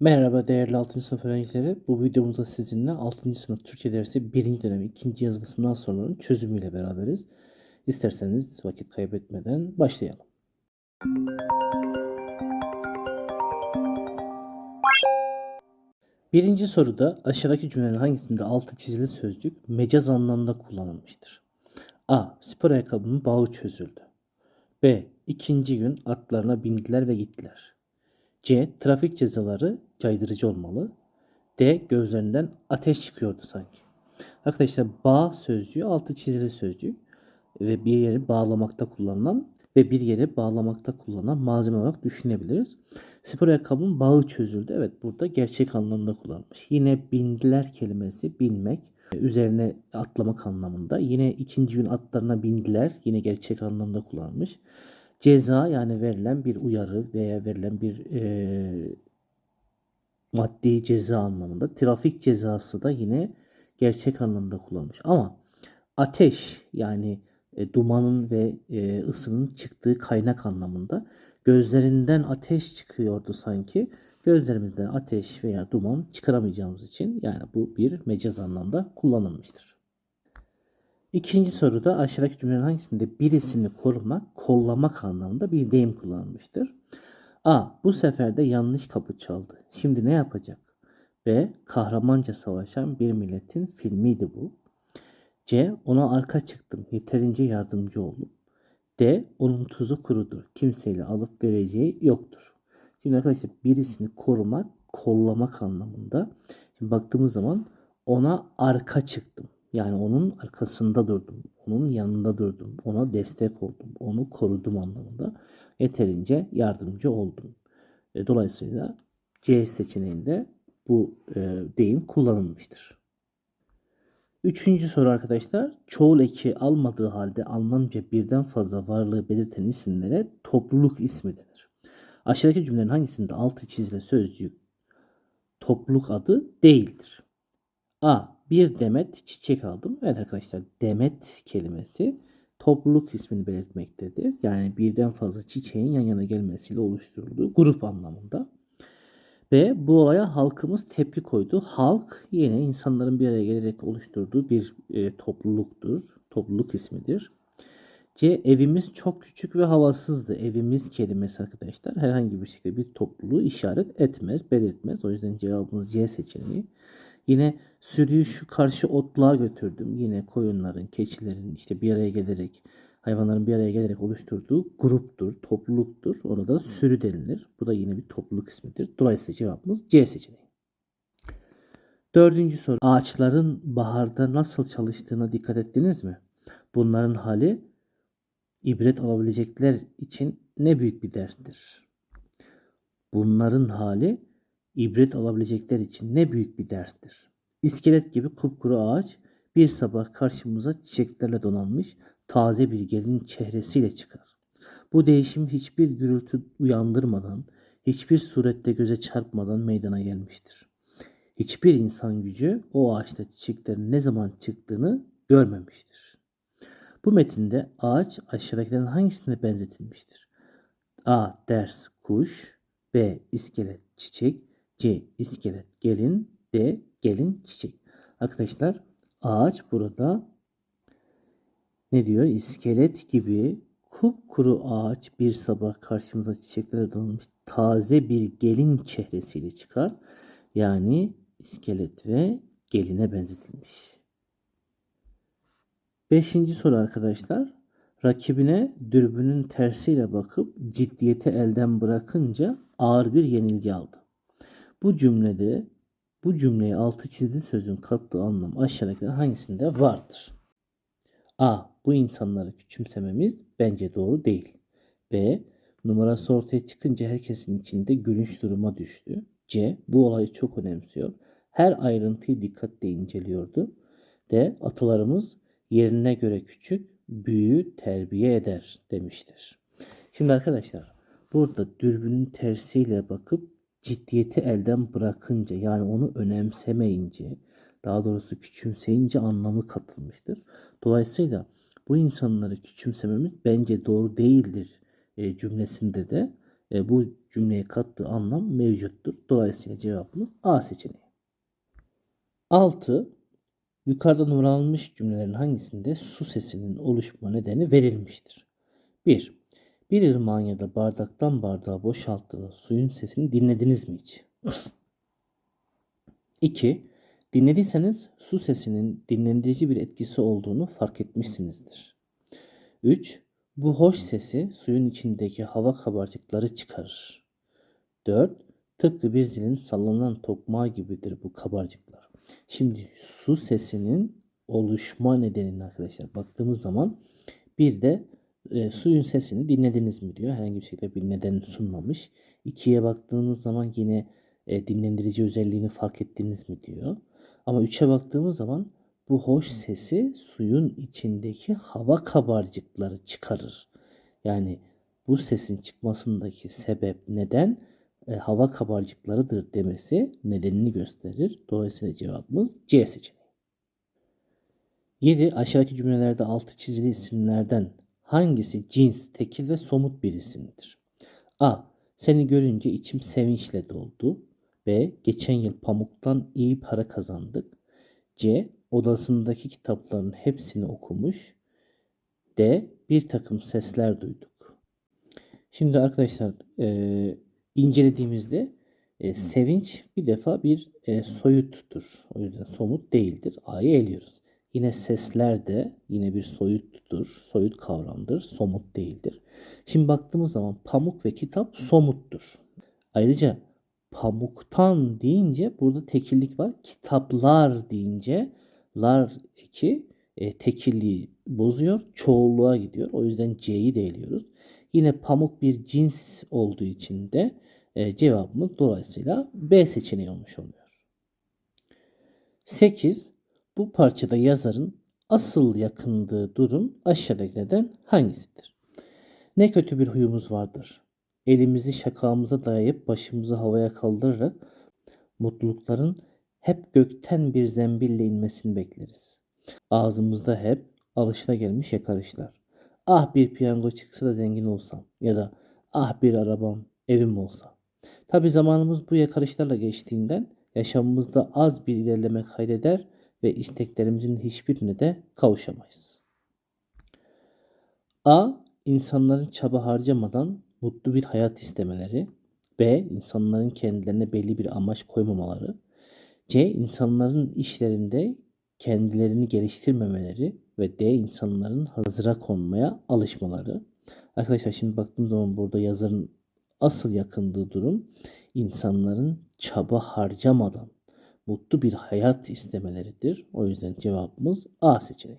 Merhaba değerli 6. sınıf öğrencileri. Bu videomuzda sizinle 6. sınıf Türkçe dersi 1. dönem 2. yazgısından soruların çözümüyle beraberiz. İsterseniz vakit kaybetmeden başlayalım. Birinci soruda aşağıdaki cümlelerin hangisinde altı çizili sözcük mecaz anlamda kullanılmıştır? A. Spor ayakkabımın bağı çözüldü. B. İkinci gün atlarına bindiler ve gittiler. C. Trafik cezaları caydırıcı olmalı. D. Gözlerinden ateş çıkıyordu sanki. Arkadaşlar bağ sözcüğü altı çizili sözcük ve bir yeri bağlamakta kullanılan ve bir yere bağlamakta kullanılan malzeme olarak düşünebiliriz. Spor ayakkabının bağı çözüldü. Evet burada gerçek anlamda kullanılmış. Yine bindiler kelimesi binmek üzerine atlamak anlamında. Yine ikinci gün atlarına bindiler. Yine gerçek anlamda kullanılmış. Ceza yani verilen bir uyarı veya verilen bir e, maddi ceza anlamında. Trafik cezası da yine gerçek anlamda kullanılmış. Ama ateş yani e, dumanın ve e, ısının çıktığı kaynak anlamında gözlerinden ateş çıkıyordu sanki. Gözlerimizden ateş veya duman çıkaramayacağımız için yani bu bir mecaz anlamda kullanılmıştır. İkinci soruda aşağıdaki cümlelerin hangisinde birisini korumak, kollamak anlamında bir deyim kullanılmıştır? A. Bu sefer de yanlış kapı çaldı. Şimdi ne yapacak? B. Kahramanca savaşan bir milletin filmiydi bu. C. Ona arka çıktım. Yeterince yardımcı oldum. D. Onun tuzu kurudur. Kimseyle alıp vereceği yoktur. Şimdi arkadaşlar birisini korumak, kollamak anlamında. Şimdi baktığımız zaman ona arka çıktım. Yani onun arkasında durdum. Onun yanında durdum. Ona destek oldum. Onu korudum anlamında. Yeterince yardımcı oldum. E, Dolayısıyla C seçeneğinde bu e, deyim kullanılmıştır. Üçüncü soru arkadaşlar. Çoğul eki almadığı halde Almanca birden fazla varlığı belirten isimlere topluluk ismi denir. Aşağıdaki cümlelerin hangisinde altı çizili sözcük topluluk adı değildir? A. Bir demet çiçek aldım. Evet arkadaşlar demet kelimesi topluluk ismini belirtmektedir. Yani birden fazla çiçeğin yan yana gelmesiyle oluşturulduğu grup anlamında. Ve bu olaya halkımız tepki koydu. Halk yine insanların bir araya gelerek oluşturduğu bir e, topluluktur. Topluluk ismidir. C. Evimiz çok küçük ve havasızdı. Evimiz kelimesi arkadaşlar herhangi bir şekilde bir topluluğu işaret etmez, belirtmez. O yüzden cevabımız C seçeneği. Yine sürüyü şu karşı otluğa götürdüm. Yine koyunların, keçilerin işte bir araya gelerek hayvanların bir araya gelerek oluşturduğu gruptur, topluluktur. Ona da sürü denilir. Bu da yine bir topluluk ismidir. Dolayısıyla cevabımız C seçeneği. Dördüncü soru. Ağaçların baharda nasıl çalıştığına dikkat ettiniz mi? Bunların hali ibret alabilecekler için ne büyük bir derstir. Bunların hali ibret alabilecekler için ne büyük bir derstir. İskelet gibi kupkuru ağaç bir sabah karşımıza çiçeklerle donanmış taze bir gelin çehresiyle çıkar. Bu değişim hiçbir gürültü uyandırmadan, hiçbir surette göze çarpmadan meydana gelmiştir. Hiçbir insan gücü o ağaçta çiçeklerin ne zaman çıktığını görmemiştir. Bu metinde ağaç aşağıdakilerin hangisine benzetilmiştir? A. Ders kuş B. iskelet çiçek C. iskelet gelin D. Gelin çiçek. Arkadaşlar ağaç burada ne diyor? İskelet gibi kupkuru ağaç bir sabah karşımıza çiçeklerle donanmış taze bir gelin çehresiyle çıkar. Yani iskelet ve geline benzetilmiş. Beşinci soru arkadaşlar. Rakibine dürbünün tersiyle bakıp ciddiyeti elden bırakınca ağır bir yenilgi aldı. Bu cümlede bu cümleye altı çizili sözün kattığı anlam aşağıdakilerden hangisinde vardır? A. Bu insanları küçümsememiz bence doğru değil. B. Numarası ortaya çıkınca herkesin içinde gülünç duruma düştü. C. Bu olayı çok önemsiyor. Her ayrıntıyı dikkatle inceliyordu. D. Atalarımız yerine göre küçük, büyüğü terbiye eder demiştir. Şimdi arkadaşlar burada dürbünün tersiyle bakıp ciddiyeti elden bırakınca yani onu önemsemeyince daha doğrusu küçümseyince anlamı katılmıştır. Dolayısıyla bu insanları küçümsememiz bence doğru değildir e, cümlesinde de e, bu cümleye kattığı anlam mevcuttur. Dolayısıyla cevabımız A seçeneği. 6. Yukarıda numaralanmış cümlelerin hangisinde su sesinin oluşma nedeni verilmiştir? 1. Bir ırmağın ya da bardaktan bardağa boşalttığınız suyun sesini dinlediniz mi hiç? 2. Dinlediyseniz su sesinin dinlendirici bir etkisi olduğunu fark etmişsinizdir. 3. Bu hoş sesi suyun içindeki hava kabarcıkları çıkarır. 4. Tıpkı bir zilin sallanan tokmağı gibidir bu kabarcıklar. Şimdi su sesinin oluşma nedenini arkadaşlar baktığımız zaman bir de e, suyun sesini dinlediniz mi diyor. Herhangi bir şekilde bir neden sunmamış. İkiye baktığımız zaman yine e, dinlendirici özelliğini fark ettiniz mi diyor. Ama üçe baktığımız zaman bu hoş sesi suyun içindeki hava kabarcıkları çıkarır. Yani bu sesin çıkmasındaki sebep neden e, hava kabarcıklarıdır demesi nedenini gösterir. Dolayısıyla cevabımız C seçeneği. 7. Aşağıdaki cümlelerde altı çizili isimlerden hangisi cins, tekil ve somut bir isimdir? A. Seni görünce içim sevinçle doldu. B. Geçen yıl pamuktan iyi para kazandık. C. Odasındaki kitapların hepsini okumuş. D. Bir takım sesler duyduk. Şimdi arkadaşlar e, incelediğimizde e, sevinç bir defa bir e, soyuttur. O yüzden somut değildir. A'yı eliyoruz. Yine sesler de yine bir soyuttur. Soyut kavramdır. Somut değildir. Şimdi baktığımız zaman pamuk ve kitap somuttur. Ayrıca pamuktan deyince burada tekillik var. Kitaplar deyince lar eki e, tekilliği bozuyor. Çoğulluğa gidiyor. O yüzden C'yi de eliyoruz. Yine pamuk bir cins olduğu için de e, cevabımız dolayısıyla B seçeneği olmuş oluyor. 8. Bu parçada yazarın asıl yakındığı durum aşağıdakilerden hangisidir? Ne kötü bir huyumuz vardır. Elimizi şakağımıza dayayıp başımızı havaya kaldırarak mutlulukların hep gökten bir zembille inmesini bekleriz. Ağzımızda hep alışılagelmiş yakarışlar. Ah bir piyango çıksa da zengin olsam ya da ah bir arabam, evim olsa. Tabi zamanımız bu yakarışlarla geçtiğinden yaşamımızda az bir ilerleme kaydeder ve isteklerimizin hiçbirine de kavuşamayız. A. İnsanların çaba harcamadan mutlu bir hayat istemeleri. B. İnsanların kendilerine belli bir amaç koymamaları. C. İnsanların işlerinde kendilerini geliştirmemeleri ve D. insanların hazıra konmaya alışmaları. Arkadaşlar şimdi baktığım zaman burada yazarın asıl yakındığı durum insanların çaba harcamadan mutlu bir hayat istemeleridir. O yüzden cevabımız A seçeneği.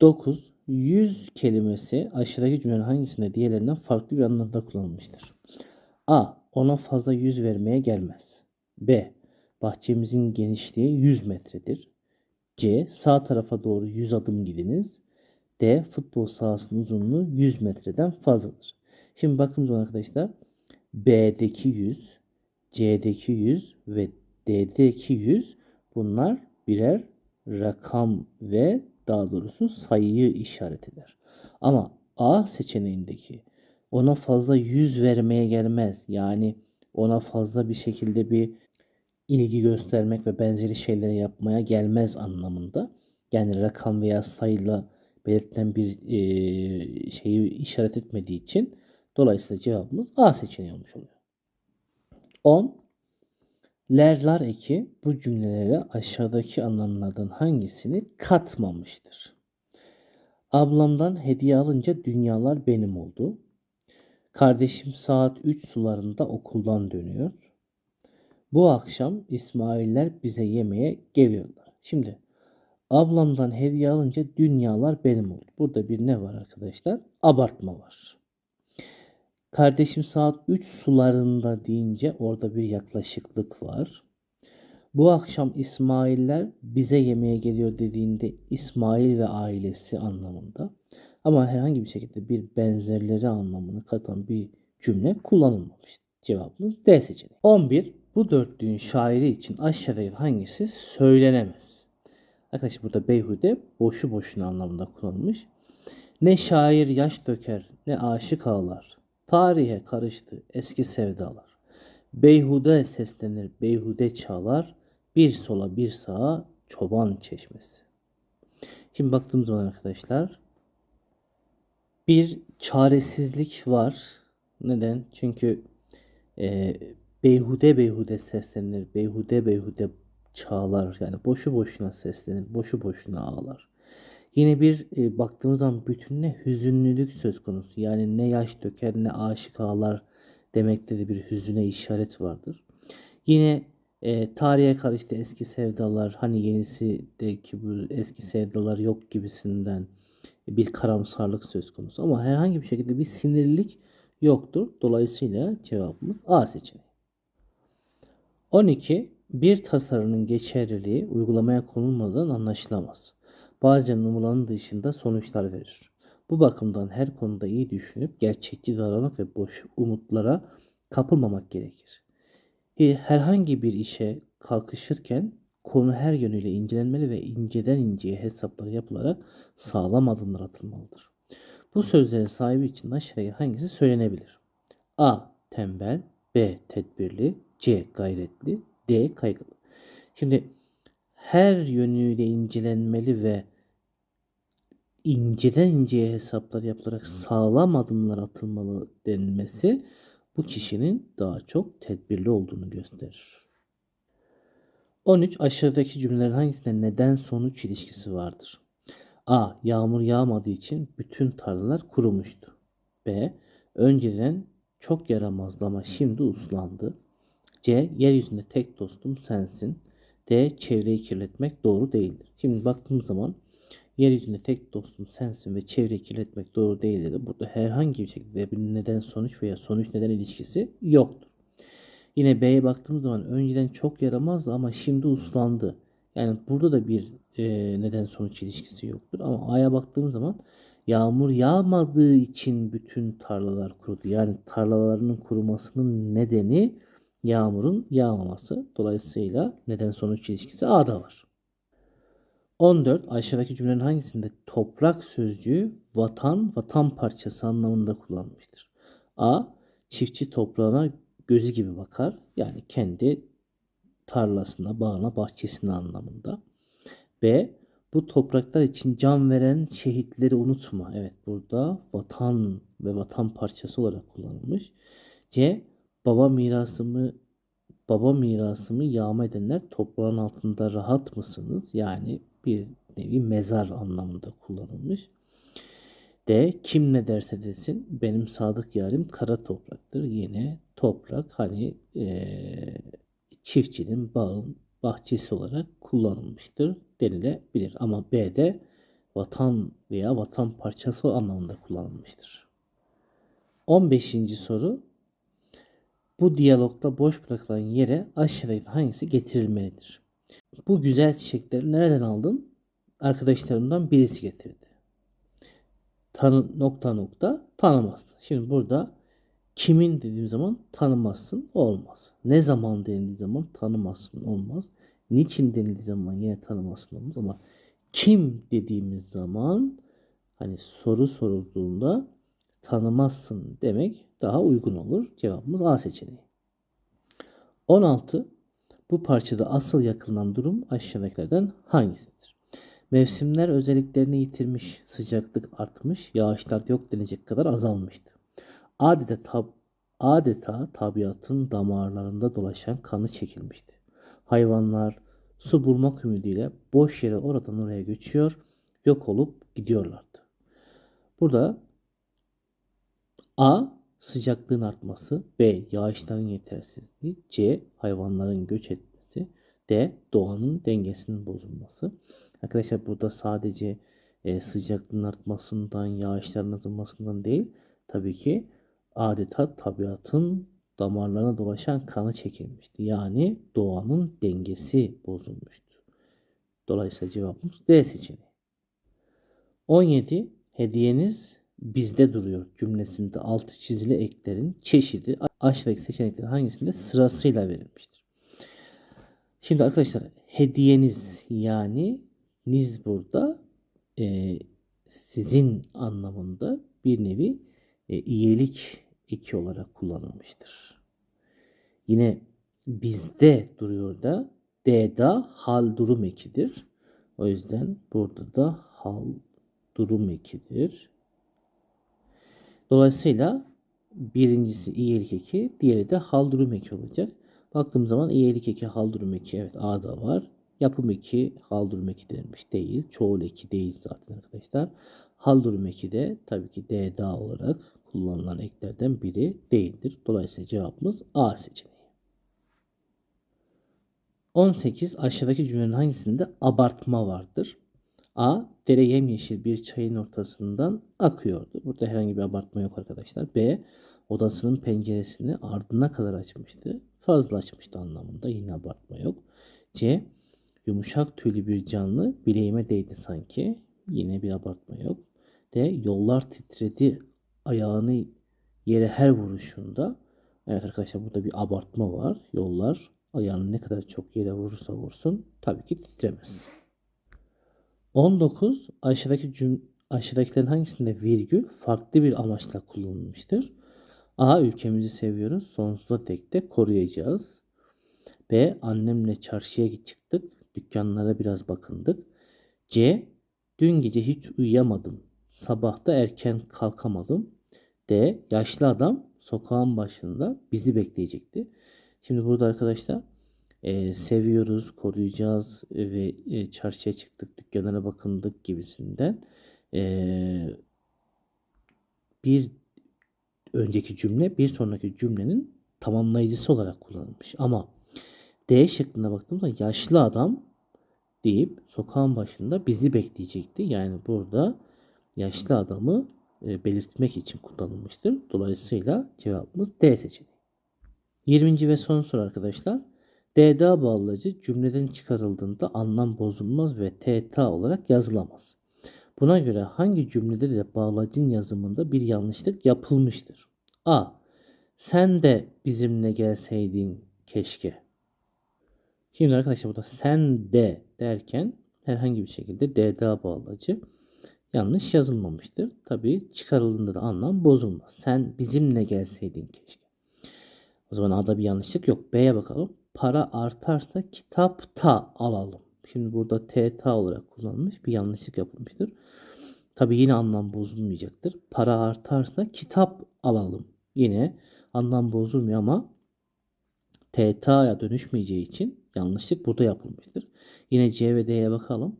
9. Yüz kelimesi aşağıdaki cümlenin hangisinde diğerlerinden farklı bir anlamda kullanılmıştır? A. Ona fazla yüz vermeye gelmez. B. Bahçemizin genişliği 100 metredir. C. Sağ tarafa doğru 100 adım gidiniz. D. Futbol sahasının uzunluğu 100 metreden fazladır. Şimdi baktığımız zaman arkadaşlar B'deki 100, C'deki 100 ve D'deki 100 bunlar birer rakam ve daha doğrusu sayıyı işaret eder. Ama A seçeneğindeki ona fazla yüz vermeye gelmez. Yani ona fazla bir şekilde bir ilgi göstermek ve benzeri şeyleri yapmaya gelmez anlamında. Yani rakam veya sayıyla belirtilen bir e, şeyi işaret etmediği için dolayısıyla cevabımız A seçeneği olmuş oluyor. 10. Lerlar eki bu cümlelere aşağıdaki anlamlardan hangisini katmamıştır? Ablamdan hediye alınca dünyalar benim oldu. Kardeşim saat 3 sularında okuldan dönüyor. Bu akşam İsmailler bize yemeğe geliyorlar. Şimdi ablamdan hediye alınca dünyalar benim oldu. Burada bir ne var arkadaşlar? Abartma var. Kardeşim saat 3 sularında deyince orada bir yaklaşıklık var. Bu akşam İsmailler bize yemeğe geliyor dediğinde İsmail ve ailesi anlamında. Ama herhangi bir şekilde bir benzerleri anlamını katan bir cümle kullanılmamış. Cevabımız D seçeneği. 11. Bu dörtlüğün şairi için aşağıdaki hangisi söylenemez? Arkadaşlar burada beyhude boşu boşuna anlamında kullanılmış. Ne şair yaş döker ne aşık ağlar. Tarihe karıştı eski sevdalar. Beyhude seslenir beyhude çağlar. Bir sola bir sağa çoban çeşmesi. Şimdi baktığımız zaman arkadaşlar bir çaresizlik var. Neden? Çünkü e, beyhude beyhude seslenir. Beyhude beyhude çağlar. Yani boşu boşuna seslenir. Boşu boşuna ağlar. Yine bir e, baktığımız zaman bütününe hüzünlülük söz konusu. Yani ne yaş döker ne aşık ağlar demekte de bir hüzüne işaret vardır. Yine e, tarihe karıştı eski sevdalar hani yenisi de ki bu eski sevdalar yok gibisinden bir karamsarlık söz konusu. Ama herhangi bir şekilde bir sinirlilik yoktur. Dolayısıyla cevabımız A seçeneği. 12. Bir tasarının geçerliliği uygulamaya konulmadan anlaşılamaz. Bazen numaraların dışında sonuçlar verir. Bu bakımdan her konuda iyi düşünüp gerçekçi davranmak ve boş umutlara kapılmamak gerekir. E, Herhangi bir işe kalkışırken konu her yönüyle incelenmeli ve inceden inceye hesaplar yapılarak sağlam adımlar atılmalıdır. Bu sözlerin sahibi için aşağıya hangisi söylenebilir? A. Tembel B. Tedbirli C. Gayretli D. Kaygılı. Şimdi her yönüyle incelenmeli ve inceden inceye hesaplar yapılarak sağlam adımlar atılmalı denilmesi bu kişinin daha çok tedbirli olduğunu gösterir. 13. Aşağıdaki cümlelerin hangisinde neden sonuç ilişkisi vardır? A. Yağmur yağmadığı için bütün tarlalar kurumuştu. B. Önceden çok yaramazdı ama şimdi uslandı. C. Yeryüzünde tek dostum sensin. D. Çevreyi kirletmek doğru değildir. Şimdi baktığımız zaman yeryüzünde tek dostum sensin ve çevreyi kirletmek doğru değildir. Burada herhangi bir şekilde bir neden sonuç veya sonuç neden ilişkisi yoktur. Yine B'ye baktığımız zaman önceden çok yaramazdı ama şimdi uslandı. Yani burada da bir e, neden sonuç ilişkisi yoktur. Ama A'ya baktığımız zaman yağmur yağmadığı için bütün tarlalar kurudu. Yani tarlalarının kurumasının nedeni yağmurun yağmaması. Dolayısıyla neden sonuç ilişkisi A'da var. 14. Aşağıdaki cümlenin hangisinde toprak sözcüğü vatan, vatan parçası anlamında kullanılmıştır? A. Çiftçi toprağına gözü gibi bakar. Yani kendi tarlasına, bağına, bahçesine anlamında. B. Bu topraklar için can veren şehitleri unutma. Evet burada vatan ve vatan parçası olarak kullanılmış. C. Baba mirasımı baba mirasımı yağma edenler toprağın altında rahat mısınız? Yani bir nevi mezar anlamında kullanılmış. D. Kim ne derse desin benim sadık yarim kara topraktır. Yine toprak hani eee, çiftçinin bağın bahçesi olarak kullanılmıştır denilebilir. Ama B'de vatan veya vatan parçası anlamında kullanılmıştır. 15. soru bu diyalogda boş bırakılan yere aşağıdaki hangisi getirilmelidir? Bu güzel çiçekleri nereden aldın? Arkadaşlarımdan birisi getirdi. Tanı, nokta nokta tanımazsın. Şimdi burada kimin dediğim zaman tanımazsın olmaz. Ne zaman denildiği zaman tanımazsın olmaz. Niçin denildiği zaman yine tanımazsın olmaz ama kim dediğimiz zaman hani soru sorulduğunda tanımazsın demek daha uygun olur. Cevabımız A seçeneği. 16. Bu parçada asıl yakılan durum aşağıdakilerden hangisidir? Mevsimler özelliklerini yitirmiş, sıcaklık artmış, yağışlar yok denecek kadar azalmıştı. Adeta, tab adeta tabiatın damarlarında dolaşan kanı çekilmişti. Hayvanlar su bulmak ümidiyle boş yere oradan oraya göçüyor, yok olup gidiyorlardı. Burada A. Sıcaklığın artması. B. Yağışların yetersizliği. C. Hayvanların göç etmesi. D. Doğanın dengesinin bozulması. Arkadaşlar burada sadece e, sıcaklığın artmasından, yağışların azalmasından değil, tabii ki adeta tabiatın damarlarına dolaşan kanı çekilmişti. Yani doğanın dengesi bozulmuştu. Dolayısıyla cevabımız D seçeneği. 17. Hediyeniz bizde duruyor cümlesinde altı çizili eklerin çeşidi aşağıdaki seçeneklerin hangisinde sırasıyla verilmiştir. Şimdi arkadaşlar hediyeniz yani niz burada e, sizin anlamında bir nevi e, iyilik eki olarak kullanılmıştır. Yine bizde duruyor da D'da hal durum ekidir. O yüzden burada da hal durum ekidir. Dolayısıyla birincisi iyilik eki, diğeri de hal eki olacak. Baktığım zaman iyilik eki, hal durum eki evet A'da var. Yapım eki, hal eki denilmiş değil. Çoğul eki değil zaten arkadaşlar. Hal eki de tabii ki D'da olarak kullanılan eklerden biri değildir. Dolayısıyla cevabımız A seçeneği. 18 aşağıdaki cümlenin hangisinde abartma vardır? A. Dere yemyeşil bir çayın ortasından akıyordu. Burada herhangi bir abartma yok arkadaşlar. B. Odasının penceresini ardına kadar açmıştı. Fazla açmıştı anlamında. Yine abartma yok. C. Yumuşak tüylü bir canlı bileğime değdi sanki. Yine bir abartma yok. D. Yollar titredi ayağını yere her vuruşunda. Evet arkadaşlar burada bir abartma var. Yollar ayağını ne kadar çok yere vurursa vursun tabii ki titremez. 19 aşağıdaki cüm aşağıdakilerin hangisinde virgül farklı bir amaçla kullanılmıştır? A. Ülkemizi seviyoruz. Sonsuza dek de koruyacağız. B. Annemle çarşıya çıktık. Dükkanlara biraz bakındık. C. Dün gece hiç uyuyamadım. Sabahta erken kalkamadım. D. Yaşlı adam sokağın başında bizi bekleyecekti. Şimdi burada arkadaşlar e, seviyoruz, koruyacağız ve e, çarşıya çıktık, dükkanlara bakındık gibisinden e, bir önceki cümle bir sonraki cümlenin tamamlayıcısı olarak kullanılmış. Ama D şıkkına baktığımda yaşlı adam deyip sokağın başında bizi bekleyecekti. Yani burada yaşlı adamı e, belirtmek için kullanılmıştır. Dolayısıyla cevabımız D seçeneği. 20. ve son soru arkadaşlar. DDA bağlacı cümleden çıkarıldığında anlam bozulmaz ve TTA olarak yazılamaz. Buna göre hangi cümlede de bağlacın yazımında bir yanlışlık yapılmıştır? A. Sen de bizimle gelseydin keşke. Şimdi arkadaşlar burada sen de derken herhangi bir şekilde DDA bağlacı yanlış yazılmamıştır. Tabi çıkarıldığında da anlam bozulmaz. Sen bizimle gelseydin keşke. O zaman A'da bir yanlışlık yok. B'ye bakalım. Para artarsa kitapta alalım. Şimdi burada TTA olarak kullanılmış bir yanlışlık yapılmıştır. Tabi yine anlam bozulmayacaktır. Para artarsa kitap alalım. Yine anlam bozulmuyor ama TTA'ya dönüşmeyeceği için yanlışlık burada yapılmıştır. Yine C ve D'ye bakalım.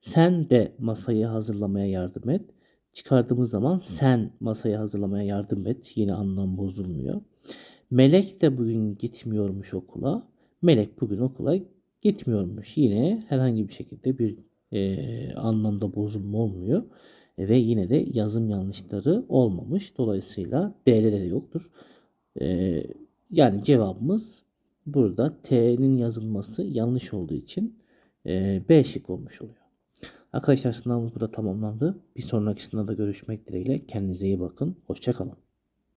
Sen de masayı hazırlamaya yardım et. Çıkardığımız zaman sen masayı hazırlamaya yardım et. Yine anlam bozulmuyor. Melek de bugün gitmiyormuş okula. Melek bugün okula gitmiyormuş. Yine herhangi bir şekilde bir e, anlamda bozulma olmuyor. E, ve yine de yazım yanlışları olmamış. Dolayısıyla D'de de yoktur. E, yani cevabımız burada T'nin yazılması yanlış olduğu için e, B şık olmuş oluyor. Arkadaşlar sınavımız burada tamamlandı. Bir sonraki sınavda görüşmek dileğiyle. Kendinize iyi bakın. Hoşçakalın.